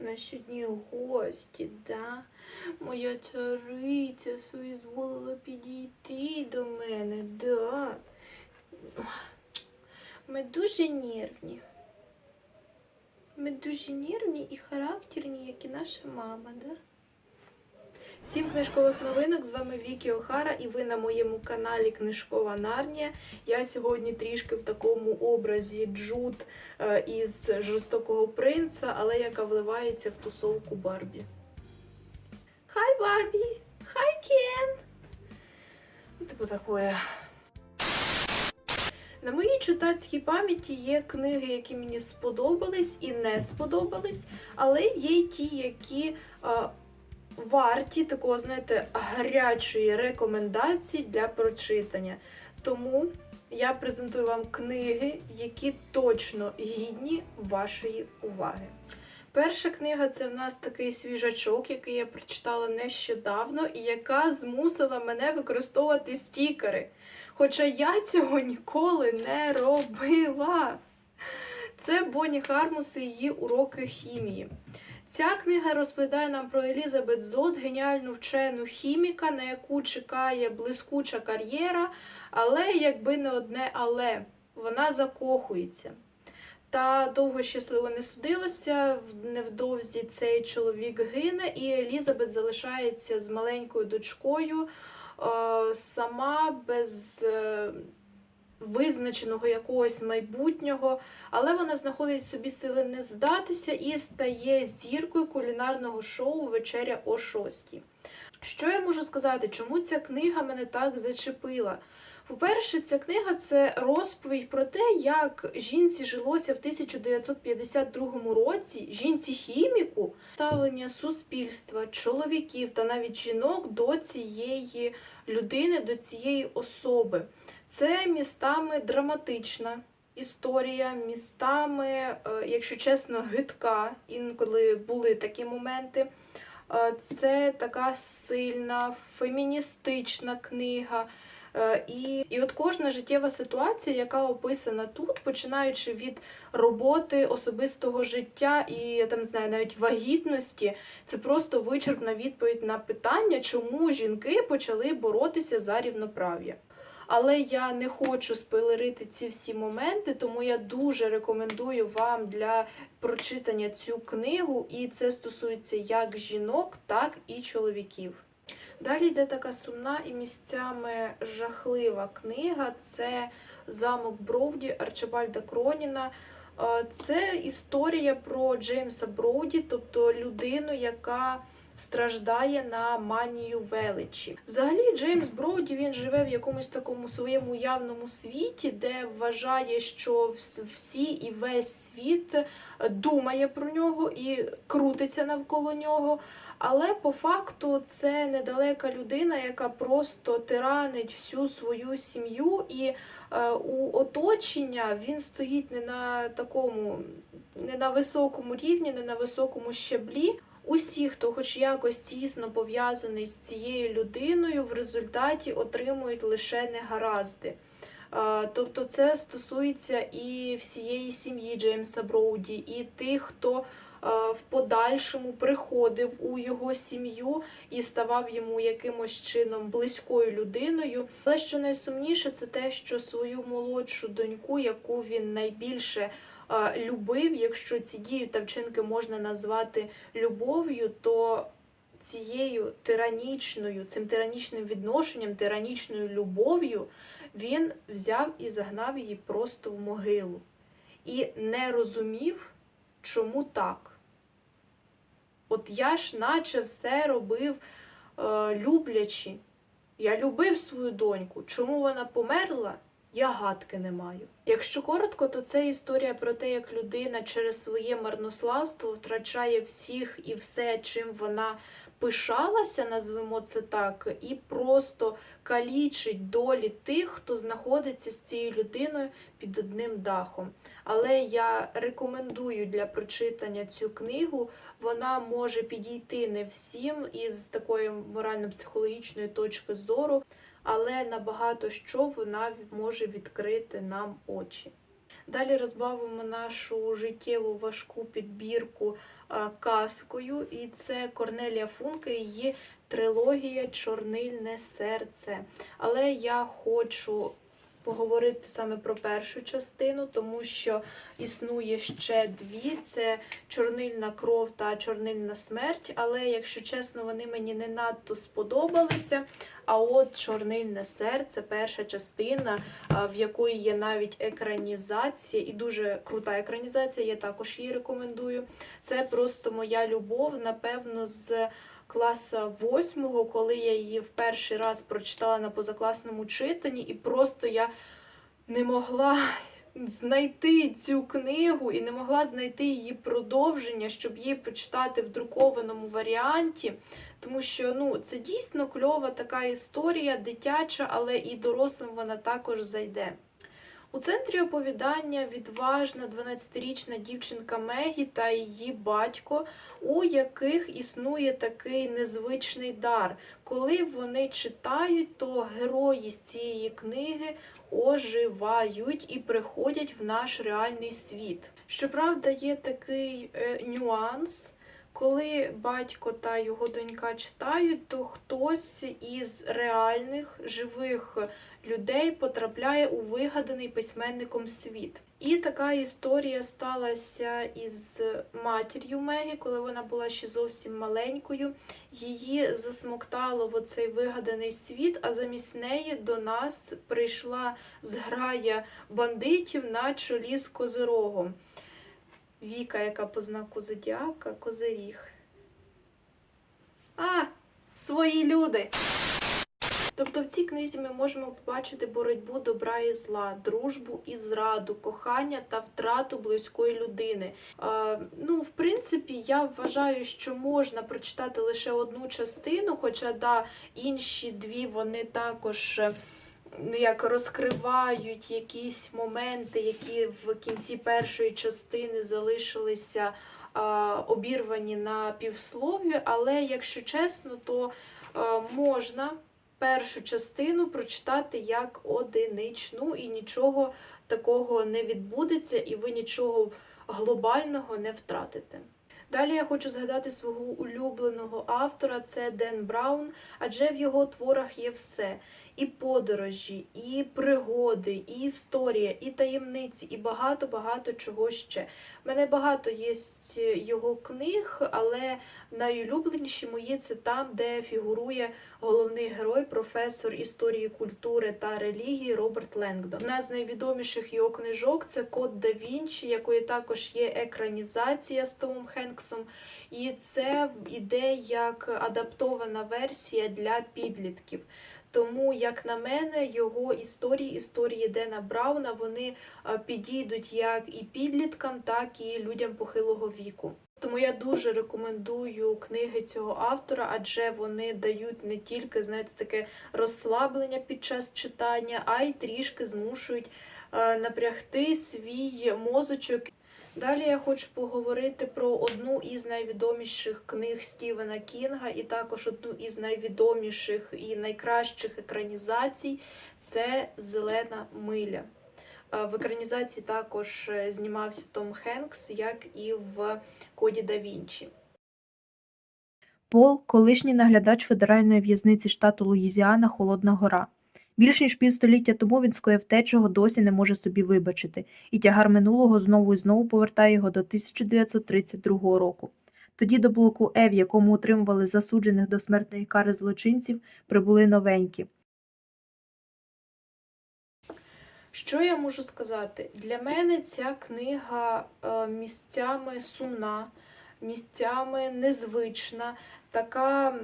У дні гості, да? Моя цариця соізволила підійти до мене, да. Ми дуже нервні. Ми дуже нервні і характерні, як і наша мама, да? Всім книжкових новинок, з вами Вікі Охара, і ви на моєму каналі Книжкова Нарнія. Я сьогодні трішки в такому образі Джуд е, із жорстокого принца, але яка вливається в тусовку Барбі. Хай Барбі! Хай Кен! Ну, Типу такое. На моїй читацькій пам'яті є книги, які мені сподобались і не сподобались, але є ті, які е, варті такого, знаєте, гарячої рекомендації для прочитання. Тому я презентую вам книги, які точно гідні вашої уваги. Перша книга це в нас такий свіжачок, який я прочитала нещодавно, і яка змусила мене використовувати стікери. Хоча я цього ніколи не робила. Це Бонні Хармус і її уроки хімії. Ця книга розповідає нам про Елізабет Зод, геніальну вчену хіміка, на яку чекає блискуча кар'єра, але якби не одне але вона закохується. Та довго щасливо не судилося. Невдовзі цей чоловік гине, і Елізабет залишається з маленькою дочкою е, сама без е, визначеного якогось майбутнього, але вона знаходить собі сили не здатися і стає зіркою кулінарного шоу Вечеря о 6. Що я можу сказати, чому ця книга мене так зачепила? По-перше, ця книга це розповідь про те, як жінці жилося в 1952 році, жінці-хіміку, ставлення суспільства, чоловіків та навіть жінок до цієї людини, до цієї особи. Це містами драматична історія, містами, е, якщо чесно, гидка. Інколи були такі моменти. Е, Це така сильна феміністична книга. Е, І, і от кожна життєва ситуація, яка описана тут, починаючи від роботи, особистого життя і я там знаю, навіть вагітності, це просто вичерпна відповідь на питання, чому жінки почали боротися за рівноправ'я. Але я не хочу спойлерити ці всі моменти, тому я дуже рекомендую вам для прочитання цю книгу, і це стосується як жінок, так і чоловіків. Далі йде така сумна і місцями жахлива книга. Це замок Броуді Арчибальда Кроніна. Е, Це історія про Джеймса Броуді, тобто людину, яка страждає на манію величі. Взагалі, Джеймс Броуді він живе в якомусь такому своєму явному світі, де вважає, що всі і весь світ е, думає про нього і крутиться навколо нього. Але по факту це недалека людина, яка просто тиранить всю свою сім'ю, і е, у оточення він стоїть не на такому, не на високому рівні, не на високому щаблі. Усі, хто хоч якось тісно пов'язаний з цією людиною, в результаті отримують лише негаразди. Тобто це стосується і всієї сім'ї Джеймса Броуді, і тих, хто в подальшому приходив у його сім'ю і ставав йому якимось чином близькою людиною. Але що найсумніше, це те, що свою молодшу доньку, яку він найбільше е, любив, якщо ці дії та вчинки можна назвати любов'ю, то цією тиранічною, цим тиранічним відношенням, тиранічною любов'ю він взяв і загнав її просто в могилу. І не розумів, чому так. От я ж наче все робив е, люблячи. Я любив свою доньку. Чому вона померла? Я гадки не маю. Якщо коротко, то це історія про те, як людина через своє марнославство втрачає всіх і все, чим вона пишалася, назвемо це так, і просто калічить долі тих, хто знаходиться з цією людиною під одним дахом. Але я рекомендую для прочитання цю книгу. Вона може підійти не всім із такої морально-психологічної точки зору, але на багато що вона може відкрити нам очі. Далі розбавимо нашу життєву важку підбірку казкою, і це Корнелія Функе, її трилогія Чорнильне серце. Але я хочу поговорити саме про першу частину, тому що існує ще дві: це чорнильна кров та чорнильна смерть. Але, якщо чесно, вони мені не надто сподобалися. А от чорнильне серце, перша частина, в якої є навіть екранізація, і дуже крута екранізація, я також її рекомендую. Це просто моя любов, напевно, з класа восьмого, коли я її в перший раз прочитала на позакласному читанні, і просто я не могла знайти цю книгу і не могла знайти її продовження, щоб її почитати в друкованому варіанті. Тому що ну, це дійсно кльова така історія, дитяча, але і дорослим вона також зайде. У центрі оповідання відважна 12-річна дівчинка Мегі та її батько, у яких існує такий незвичний дар. Коли вони читають, то герої з цієї книги оживають і приходять в наш реальний світ. Щоправда, є такий е, нюанс. Коли батько та його донька читають, то хтось із реальних живих людей потрапляє у вигаданий письменником світ. І така історія сталася із матір'ю Мегі, коли вона була ще зовсім маленькою. Її засмоктало в оцей вигаданий світ, а замість неї до нас прийшла зграя бандитів на чолі з козирогом. Віка, яка по знаку зодіака, козиріг. А, свої люди. Тобто в цій книзі ми можемо побачити боротьбу добра і зла, дружбу і зраду, кохання та втрату близької людини. Е, ну, в принципі, я вважаю, що можна прочитати лише одну частину, хоча да, інші дві вони також. Ну, як розкривають якісь моменти, які в кінці першої частини залишилися а, обірвані на півслові, але якщо чесно, то а, можна першу частину прочитати як одиничну, і нічого такого не відбудеться, і ви нічого глобального не втратите. Далі я хочу згадати свого улюбленого автора це Ден Браун, адже в його творах є все: і подорожі, і пригоди, і історія, і таємниці, і багато-багато чого ще. У мене багато є його книг, але найулюбленіші мої це там, де фігурує головний герой, професор історії культури та релігії Роберт Ленгдон. Одна з найвідоміших його книжок це Код да Вінчі, якої також є екранізація з Томом Хенксом. І це іде як адаптована версія для підлітків. Тому, як на мене, його історії, історії Дена Брауна, вони е, підійдуть як і підліткам, так і людям похилого віку. Тому я дуже рекомендую книги цього автора, адже вони дають не тільки знаєте, таке розслаблення під час читання, а й трішки змушують е, напрягти свій мозочок. Далі я хочу поговорити про одну із найвідоміших книг Стівена Кінга, і також одну із найвідоміших і найкращих екранізацій це Зелена миля. Е, В екранізації також е, знімався Том Хенкс, як і в Коді да Вінчі. Пол – колишній наглядач федеральної в'язниці штату Луїзіана Холодна Гора. Більш ніж півстоліття тому він скоїв те, чого досі не може собі вибачити, і тягар минулого знову і знову повертає його до 1932 року. Тоді до блоку Е, в якому утримували засуджених до смертної кари злочинців, прибули новенькі. Що я можу сказати? Для мене ця книга е, місцями сумна, місцями незвична, така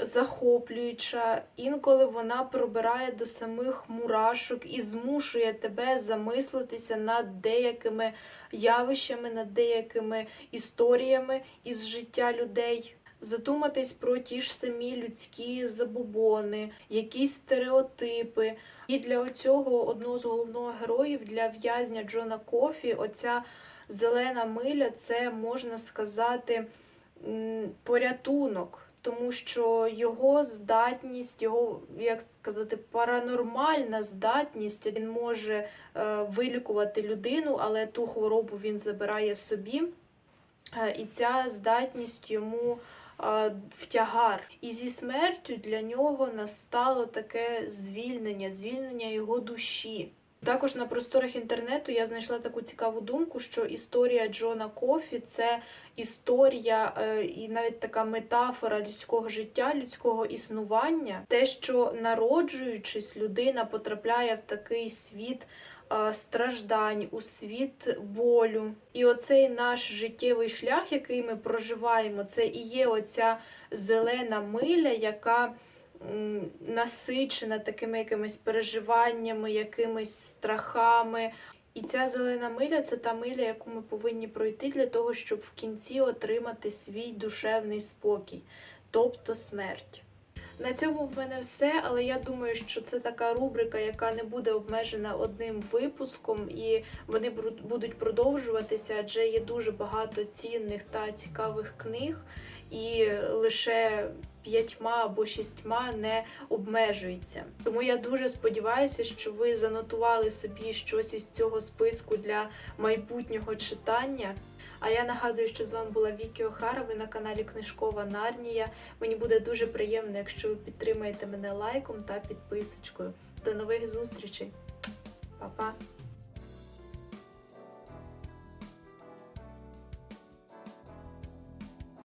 захоплююча. Інколи вона пробирає до самих мурашок і змушує тебе замислитися над деякими явищами, над деякими історіями із життя людей. Задуматись про ті ж самі людські забобони, якісь стереотипи. І для цього одного з головних героїв, для в'язня Джона Кофі, оця зелена миля це можна сказати порятунок. тому що його здатність, його, як сказати, паранормальна здатність, він може е, вилікувати людину, але ту хворобу він забирає собі. Е, І ця здатність йому е, в тягар. І зі смертю для нього настало таке звільнення, звільнення його душі. Також на просторах інтернету я знайшла таку цікаву думку, що історія Джона Кофі це історія е, і навіть така метафора людського життя, людського існування. Те, що народжуючись, людина потрапляє в такий світ е, страждань, у світ болю. І оцей наш життєвий шлях, який ми проживаємо, це і є оця зелена миля, яка насичена такими якимись переживаннями, якимись страхами. І ця зелена миля це та миля, яку ми повинні пройти для того, щоб в кінці отримати свій душевний спокій, тобто смерть. На цьому в мене все, але я думаю, що це така рубрика, яка не буде обмежена одним випуском, і вони будуть продовжуватися, адже є дуже багато цінних та цікавих книг, і лише п'ятьма або шістьма не обмежується. Тому я дуже сподіваюся, що ви занотували собі щось із цього списку для майбутнього читання. А я нагадую, що з вами була Вікі Охара. Ви на каналі Книжкова Нарнія. Мені буде дуже приємно, якщо ви підтримаєте мене лайком та підписочкою. До нових зустрічей. Па-па!